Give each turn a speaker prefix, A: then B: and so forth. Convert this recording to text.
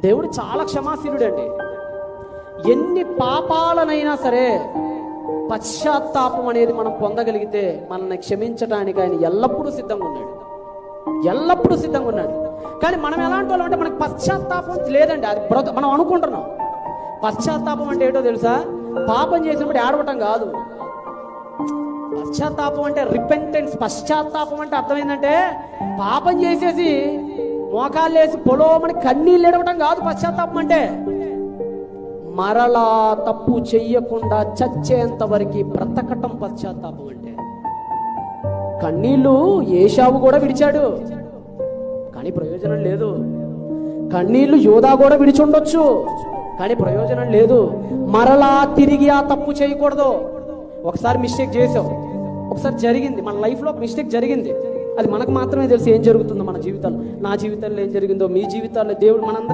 A: దేవుడు చాలా క్షమాశీలుడండి. ఎన్ని పాపాలనైనా సరే పశ్చాత్తాపం అనేది మనం పొందగలిగితే మనల్ని క్షమించడానికి ఆయన ఎల్లప్పుడూ సిద్ధంగా ఉన్నాడు. ఎల్లప్పుడూ సిద్ధంగా ఉన్నాడు. కానీ మనం ఎలాంటి వాళ్ళం అంటే మనకి పశ్చాత్తాపం లేదండి. అది బ్రత మనం అనుకుంటున్నాం. పశ్చాత్తాపం అంటే ఏంటో తెలుసా? పాపం చేసినప్పుడు ఏడవటం కాదు. పశ్చాత్తాపం అంటే రిపెంటెన్స్ పశ్చాత్తాపం అంటే అర్థమైందంటే పాపం చేసేసి మోకాళ్ళు వేసి పొలోమని కన్నీళ్ళు ఎడవటం కాదు పశ్చాత్తాపం అంటే. మరలా తప్పు చెయ్యకుండా చచ్చేంత వరకు బ్రతకటం పశ్చాత్తాపం అంటే. కన్నీళ్ళు ఏషావు కూడా విడిచాడు. కానీ ప్రయోజనం లేదు. కన్నీళ్ళు యోధా కూడా విడిచుండొచ్చు కానీ ప్రయోజనం లేదు. మరలా తిరిగి ఆ తప్పు చేయకూడదు. ఒకసారి మిస్టేక్ చేసావు. ఒకసారి జరిగింది. మన లైఫ్లో మిస్టేక్ జరిగింది. అది మనకు మాత్రమే తెలుసు ఏం జరుగుతుందో మన జీవితాల్లో నా జీవితంలో ఏం జరిగిందో మీ జీవితాల్లో దేవుడు మనందరం